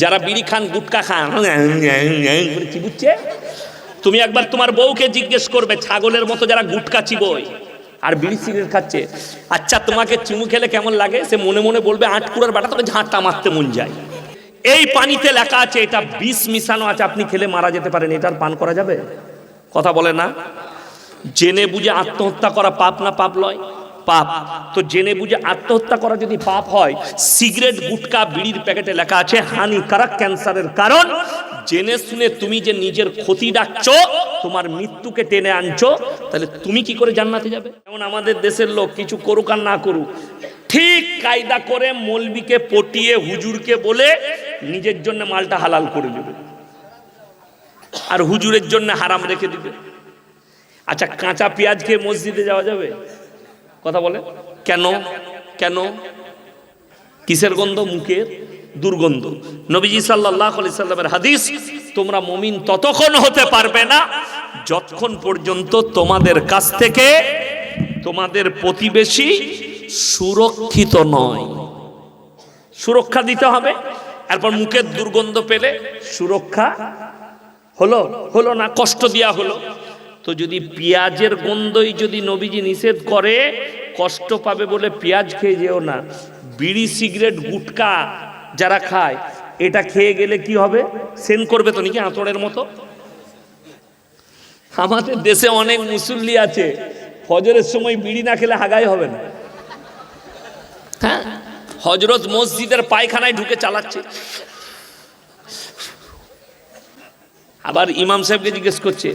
যারা বিড়ি খান, গুটকা খান চিবুচ্ছে তুমি একবার তোমার বউকে জিজ্ঞেস করবে, ছাগলের মতো যারা গুটকা চিবই আর বিড়ি সিগারেট খাচ্ছে। আচ্ছা তোমাকে চুমু খেলে কেমন লাগে? সে মনে মনে বলবে, আটকুড়ার বাটা তোকে ঝাঁটা মারতে মন যায়। এই পানিতে লেখা আছে, এটা বিষ মিশানো আছে, আপনি খেলে মারা যেতে পারেন এটার পান করা যাবে? কথা বলে না? জেনে বুঝে আত্মহত্যা করা পাপ না পাপ লয়? পাপ। তো জেনে বুঝে আত্মহত্যা করা যদি পাপ হয়, সিগারেট, গুটকা, বিড়ির প্যাকেটে লেখা আছে, হানিকারক ক্যান্সারের কারণ। জেনে শুনে তুমি যে নিজের ক্ষতি ডাকছো, তোমার মৃত্যুকে টেনে আনছো, তাহলে তুমি কি করে জান্নাতে যাবে? যেমন আমাদের দেশের লোক কিছু করুক আর না করুক, ঠিক কায়দা করে মলবিকে পটিয়ে হুজুরকে বলে নিজের জন্য মালটা হালাল করে দেবে। আর হুজুরের জন্য হারাম রেখে দিবে। আচ্ছা কাঁচা পেঁয়াজ খেয়ে মসজিদে যাওয়া যাবে? কথা বলে? কেন? কেন? কিসের গন্ধ? মুখের দুর্গন্ধ। নবীজি সাল্লাহ সাল্লামের হাদিস, তোমরা মমিন ততক্ষণ হতে পারবে না যতক্ষণ পর্যন্ত তোমাদের কাছ থেকে তোমাদের প্রতিবেশী সুরক্ষিত নয়। সুরক্ষা দিতে হবে, এরপর মুখের দুর্গন্ধ পেলে সুরক্ষা হলো হলো না, কষ্ট দেওয়া হলো। তো যদি পেঁয়াজের গন্ধই যদি নবীজি নিষেধ করে, কষ্ট পাবে বলে পেঁয়াজ খেয়ে যেও না। বিড়ি, সিগারেট, গুটকা যারা খায়, এটা খেয়ে গেলে কি হবে? সেন করবে তো নাকি আঁতড়ের মতো? আমাদের দেশে অনেক মুসল্লি আছে হজরের সময় বিড়ি না খেলে হাগাই হবে না। হ্যাঁ? হজরত মসজিদের পায়খানায় ঢুকে চালাচ্ছে। আবার ইমাম সাহেবকে জিজ্ঞেস করছে,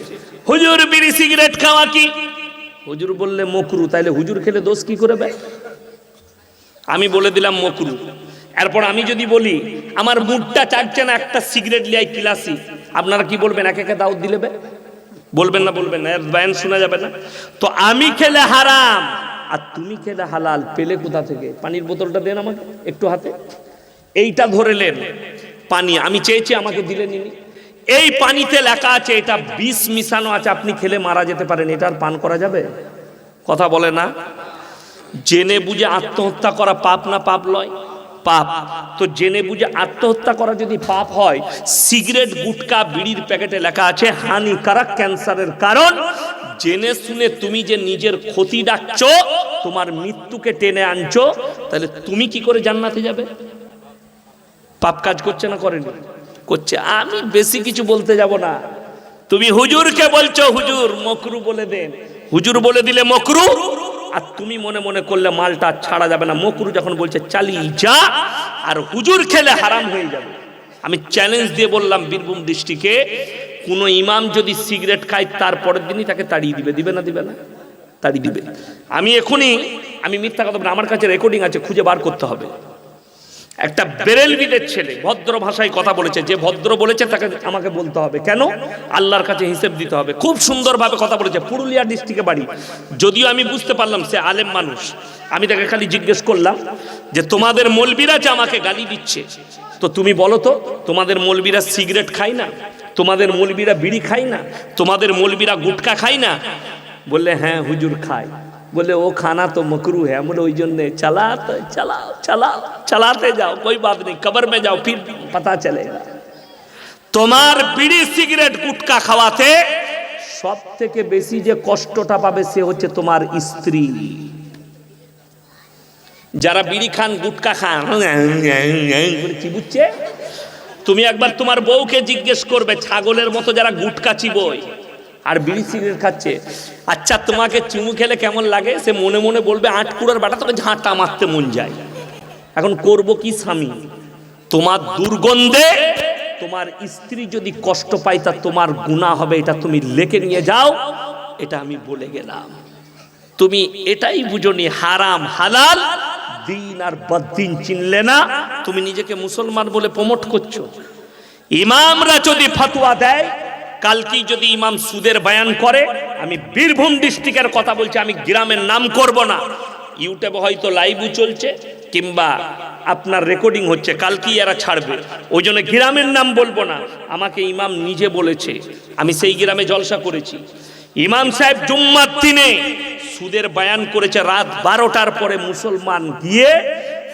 হুজুর, বিড়ি সিগারেট খাওয়া কি? হুজুর বললে, মকরু, তাইলে হুজুর খেলে দোষ কি করে আমি বলে দিলাম, মকরু। এরপর আমি যদি বলি, আমার মুডটা চাচ্ছে না, একটা সিগারেট লিয়াই কিলাসি। আপনারা কি বলবেন, একে একে দাউদ দিলে বে বলবেন না বলবেন না বায়ান শোনা যাবে না। তো আমি খেলে হারাম। আর তুমি খেলে হালাল, পেলে কোথা থেকে? পানির বোতলটা দেন আমাকে, একটু হাতে। এইটা ধরে নেন, পানি। আমি চেয়েছি আমাকে দিলে নিনি। এই পানিতে লেখা আছে, এটা বিষ মিশানো আছে, আপনি খেলে মারা যেতে পারেন এটার পান করা যাবে? কথা বলে না? জেনে বুঝে আত্মহত্যা করা পাপ না পাপ লয়? পাপ। তো জেনে বুঝে আত্মহত্যা করা যদি পাপ হয়, সিগারেট, গুটকা, বিড়ির প্যাকেটে লেখা আছে, হানিকারক ক্যান্সারের কারণ। জেনে শুনে তুমি যে নিজের ক্ষতি ডাকছো, তোমার মৃত্যুকে টেনে আনছো, তাহলে তুমি কি করে জান্নাতে যাবে? পাপ কাজ করছে না করেনি? করছে, আমি বেশি কিছু বলতে যাব না। তুমি হুজুরকে বলছো, হুজুর, মকরু বলে দেন। হুজুর বলে দিলে মকরু, আর তুমি মনে মনে করলে মালটা ছাড়া যাবে না। মকরু যখন বলছে, চালিয়ে যা, আর হুজুর খেলে হারাম হয়ে যাবে। আমি চ্যালেঞ্জ দিয়ে বললাম বীরভূম ডিস্ট্রিক্টে কোনো ইমাম যদি সিগারেট খায়, তার পরের দিনই তাকে তাড়িয়ে দিবে। দিবে না দিবে না, তাড়িয়ে দিবে। আমি এখনই, আমি মিথ্যা কথা আমার কাছে রেকর্ডিং আছে, খুঁজে বার করতে হবে। একটা বেরেলবিদের ছেলে, ভদ্র ভাষায় কথা বলেছে, যে ভদ্র বলেছে তাকে আমাকে বলতে হবে। কেন? আল্লাহর কাছে হিসেব দিতে হবে। খুব সুন্দরভাবে কথা বলেছে, পুরুলিয়া ডিস্ট্রিক্টে বাড়ি। যদিও আমি বুঝতে পারলাম সে আলেম মানুষ, আমি তাকে খালি জিজ্ঞেস করলাম যে, তোমাদের মলবিরা যে আমাকে গালি দিচ্ছে? তো তুমি বলো তো, তোমাদের মলবিরা সিগারেট খায় না? তোমাদের মলবিরা বিড়ি খায় না? তোমাদের মলবিরা গুটকা খায় না? বললে হ্যাঁ হুজুর খায়। बोले वो खाना तो मकरू है बोले ওই জন্য চালাতে চালাও চালাও চালাতে যাও कोई बात नहीं कब्र में जाओ फिर पता चलेगा তোমার বিড়ি সিগারেট গুটকা খাওয়াতে সব থেকে বেশি যে কষ্টটা পাবে সে হচ্ছে তোমার স্ত্রী যারা বিড়ি খান গুটকা খান করে কি বুঝছে তুমি একবার তোমার বউকে জিজ্ঞেস করবে ছাগলের মতো যারা গুটকা চিবই আর বিড়ি সিগারেট খাচ্ছে। আচ্ছা তোমাকে চুমু খেলে কেমন লাগে? সে মনে মনে বলবে, আটকুড়ার বাটা তোকে ঝাঁটা মারতে মন যায়। এখন করব কি স্বামী? তোমার দুর্গন্ধে তোমার স্ত্রী যদি কষ্ট পায়, তা তোমার গুণা হবে, এটা তুমি লেখে নিয়ে যাও। এটা আমি বলে গেলাম। তুমি এটাই বুঝনি হারাম, হালাল, দিন আর বদিন চিনলে না। তুমি নিজেকে মুসলমান বলে প্রমোট করছ। ইমামরা যদি ফতোয়া দেয় কালকেই যদি ইমাম সুদের বয়ান করে, আমি বীরভূম ডিস্ট্রিক্টের কথা বলছি, আমি গ্রামের নাম করব না। ইউটিউবে হয়তো লাইভও চলছে, কিংবা আপনার রেকর্ডিং হচ্ছে, কালকেই এরা ছাড়বে। ওই জন্য গ্রামের নাম বলব না। আমাকে ইমাম নিজে বলেছে, আমি সেই গ্রামে জলসা করেছি। ইমাম সাহেব জুম্মার দিনে সুদের বয়ান করেছে, রাত বারোটার পরে মুসলমান গিয়ে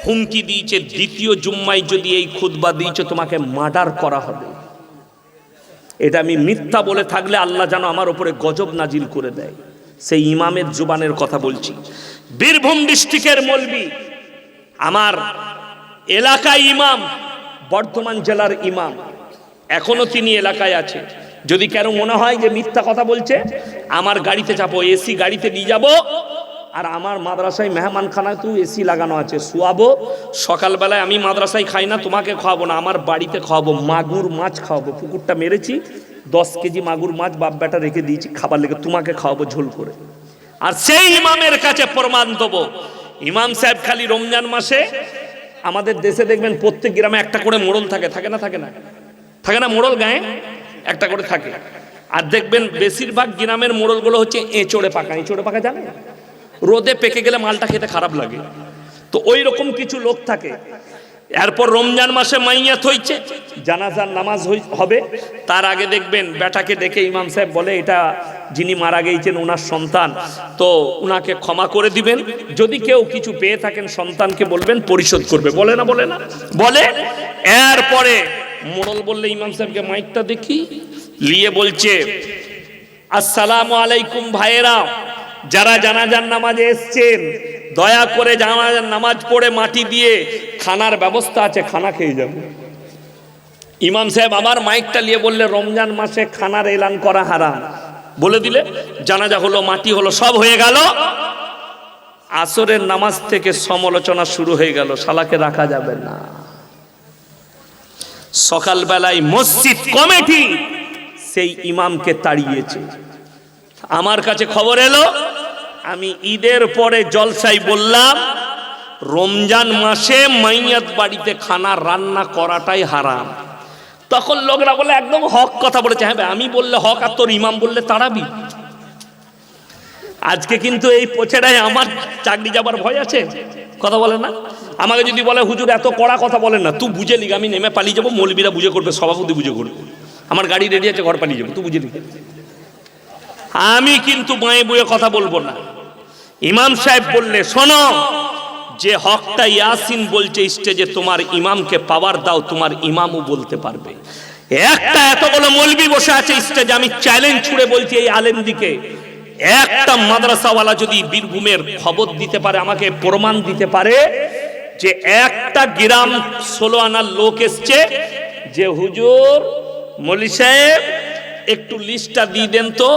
হুমকি দিয়েছে, দ্বিতীয় জুম্মায় যদি এই খুতবা দিয়েছে, তোমাকে মার্ডার করা হবে। এটা আমি মিথ্যা বলে থাকলে আল্লাহ যেন আমার উপরে গজব নাজিল করে দেয়। সেই ইমামের জুবানের কথা বলছি। বীরভূম ডিস্ট্রিক্টের মলবি, আমার এলাকায় ইমাম, বর্ধমান জেলার ইমাম, এখনও তিনি এলাকায় আছে। যদি কেন মনে হয় যে মিথ্যা কথা বলছে, আমার গাড়িতে চাপো এসি গাড়িতে নিয়ে যাব আর আমার মাদ্রাসায় মেহমানখানায় তো এসি লাগানো আছে। শোয়াবো, সকালবেলায় আমি মাদ্রাসায় খাই না, তোমাকে খাওয়াবো না, আমার বাড়িতে খাওয়াবো, মাগুর মাছ খাওয়াবো। পুকুরটা মেরেছি, দশ কেজি মাগুর মাছ বাপ বেটা রেখে দিয়েছি, খাবার লেগে তোমাকে খাওয়াবো ঝোল করে। আর সেই ইমামের কাছে প্রমাণ দেবো। ইমাম সাহেব খালি রমজান মাসে আমাদের দেশে দেখবেন প্রত্যেক গ্রামে একটা করে মোড়ল থাকে থাকে না থাকে না? থাকে না মোড়ল গায়ে? একটা করে থাকে। আর দেখবেন বেশিরভাগ গ্রামের মোড়লগুলো হচ্ছে এঁচড়ে পাকা। এঁচড়ে পাকা জানে রোদে পেকে গেলে মালটা খেতে খারাপ লাগে। তো ওই রকম কিছু লোক থাকে। এরপর রমজান মাসে মাইয়াত হইছে, জানাজার নামাজ হবে। তার আগে দেখবেন বেটাকে ডেকে ইমাম সাহেব বলে, এটা যিনি মারা গিয়েছেন ওনার সন্তান। তো উনাকে ক্ষমা করে দিবেন। যদি কেউ কিছু পেয়ে থাকেন, সন্তানকে বলবেন, পরিশোধ করবে। বলে না বলে না? বলে? এরপরে মোড়ল বললে ইমাম সাহেবকে, মাইকটা দেখি। লিয়ে বলছে, আসসালামু আলাইকুম ভাইয়েরা। যারা জানাজার নামাজে এসছেন, দয়া করে জানাজার নামাজ পড়ে মাটি দিয়ে খানার ব্যবস্থা আছে, খানা খেয়ে যাবে। ইমাম সাহেব আবার মাইকটা নিয়ে বললে, রমজান মাসে খানার এলান করা হারাম। বলে দিলে, জানাজা হলো, মাটি হলো, সব হয়ে গেল। আসরের নামাজ থেকে সমালোচনা শুরু হয়ে গেল, শালাকে রাখা যাবে না। সকালবেলায় মসজিদ কমিটি সেই ইমামকে তাড়িয়েছে। আমার কাছে খবর এলো আমি ঈদের পরে জলসাই বললাম, রমজান মাসে মাইয়াত বাড়িতে খানা রান্না করাটাই হারাম। তখন লোকরা বলে, একদম হক কথা বলেছে। হ্যাঁ আমি বললে হক আর তোর ইমাম বললে তাড়াবি। আজকে কিন্তু এই পোছেরায় আমার চাকরি যাবার ভয় আছে। কথা বলে না? আমাকে যদি বলে, হুজুর, এত কড়া কথা বলেন না, তুই বুঝে লিখ আমি নেমে পালিয়ে যাব, মৌলবীরা বুঝে করবে, সভাপতি বুঝে করবে। আমার গাড়ি রেডি আছে, ঘর পালিয়ে যাব, তুই বুঝে লিখ আমি কিন্তু মায়ে বয়ে কথা বলব না। ইমাম সাহেব বললে, শোনো, যে হকটা ইয়াসিন বলছে স্টেজে, তোমার ইমামকে পাওয়ার দাও, তোমার ইমামও বলতে পারবে। একটা এত এতগুলো মলবি বসে আছে স্টেজে, আমি চ্যালেঞ্জ ছুড়ে বলছি এই আলেম দিকে। একটা মাদ্রাসাওয়ালা যদি বীরভূমের খবর দিতে পারে, আমাকে প্রমাণ দিতে পারে যে একটা গ্রাম ষোলো আনার লোক এসছে, যে হুজুর মলি সাহেব, একটু লিস্টটা দিয়ে দেন তো।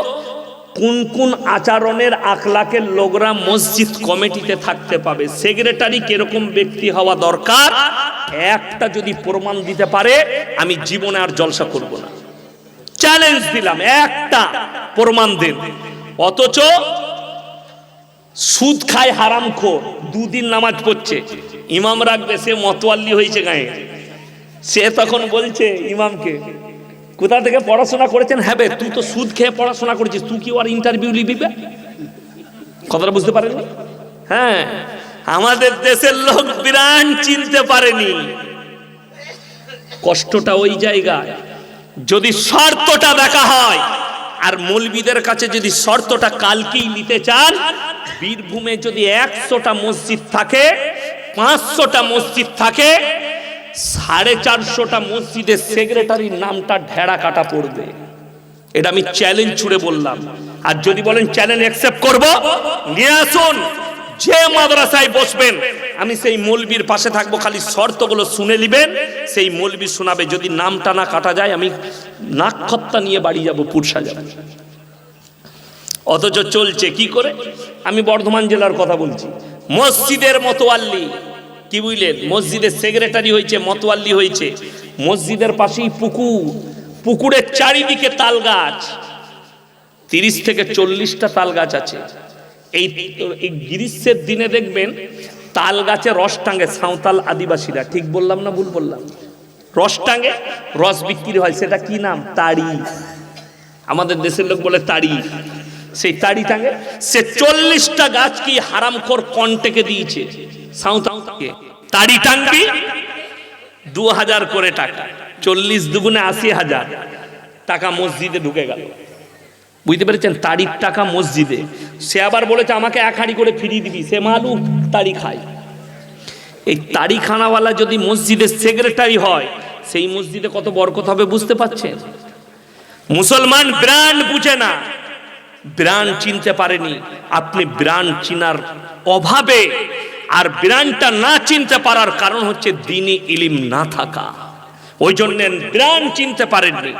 কোন কোন আচরণের আখলাকের লোকরা মসজিদ কমিটিতে থাকতে পাবে? সেক্রেটারি কীরকম ব্যক্তি হওয়া দরকার? একটা যদি প্রমাণ দিতে পারে, আমি জীবনে আর জলসা করব না। চ্যালেঞ্জ দিলাম, একটা প্রমাণ দেন। অথচ সুদ খায় হারাম খোর, দুদিন নামাজ পড়ছে। ইমাম রাখবে, সে মতোয়াল্লি হয়েছে গায়ে। সে তখন বলছে ইমামকে কোথা থেকে পড়াশোনা করেছেন? হ্যাঁ তুই তো সুদ খেয়ে পড়াশোনা করেছিস। তুই কি ওর ইন্টারভিউ নিবি বে? কথাটা বুঝতে পারেননি হ্যাঁ আমাদের দেশের লোক বিরান চিনতে পারেনি। কষ্টটা ওই জায়গায়। যদি শর্তটা দেখা হয়, আর মৌলবিদের কাছে যদি শর্তটা কালকেই নিতে চান, বীরভূমে যদি একশোটা মসজিদ থাকে, পাঁচশোটা মসজিদ থাকে সাড়ে চারশোটা মসজিদের সেক্রেটারির নামটা ঢেড়া কাটা পড়বে। এটা আমি চ্যালেঞ্জ ছুড়ে বললাম। আর যদি বলেন চ্যালেঞ্জ অ্যাকসেপ্ট করব, নিয়ে আসুন। যে মাদ্রাসায় বসবেন, আমি সেই মৌলবীর পাশে থাকব, খালি শর্তগুলো শুনে নিবেন। সেই মৌলবী শোনাবে, যদি নামটা না কাটা যায়, আমি নাক্ষত্তা নিয়ে বাড়ি যাব, পুরসা যাব। অথচ চলছে কি করে? আমি বর্ধমান জেলার কথা বলছি। মসজিদের মতো মতোয়াল্লি কি বুঝলেন? মসজিদের সেক্রেটারি হয়েছে, মতোয়াল্লি হয়েছে। মসজিদের পাশেই পুকুর। পুকুরের চারিদিকে তাল গাছ তিরিশ থেকে চল্লিশটা তাল গাছ আছে। এই এই গ্রীষ্মের দিনে দেখবেন তাল গাছে রস টাঙ্গে সাঁওতাল আদিবাসীরা। ঠিক বললাম না ভুল বললাম? রস টাঙ্গে রস বিক্রি হয়। সেটা কি নাম? তাড়ি। আমাদের দেশের লোক বলে তাড়ি। সেই তাড়ি টাঙ্গে সে চল্লিশটা গাছ কি হারামখোর কন্টেকে দিয়েছে। সাঁওতালকে তাড়ি টাঙ্গবি দু হাজার করে টাকা। চল্লিশ দুগুণে আশি হাজার। টাকা মসজিদে ঢুকে গেল। বুঝতে পেরেছেন? তাড়ির টাকা মসজিদে। সে আবার বলেছে, আমাকে এক হাঁড়ি করে ফিরিয়ে দিবি। সে মালু তাড়ি খায়। এই তাড়িখানাওয়ালা যদি মসজিদের সেক্রেটারি হয়, সেই মসজিদে কত বরকত হবে বুঝতে পারছেন? মুসলমান ব্র্যান্ড বুঝে না। ব্র্যান্ড চিনতে পারেনি। আপনি ব্র্যান্ড চিনার অভাবে আর বিরানটা না চিনতে পারার কারণ হচ্ছে দিনই ইলিম না থাকা। ওই জন্য বিরান চিনতে পারেননি।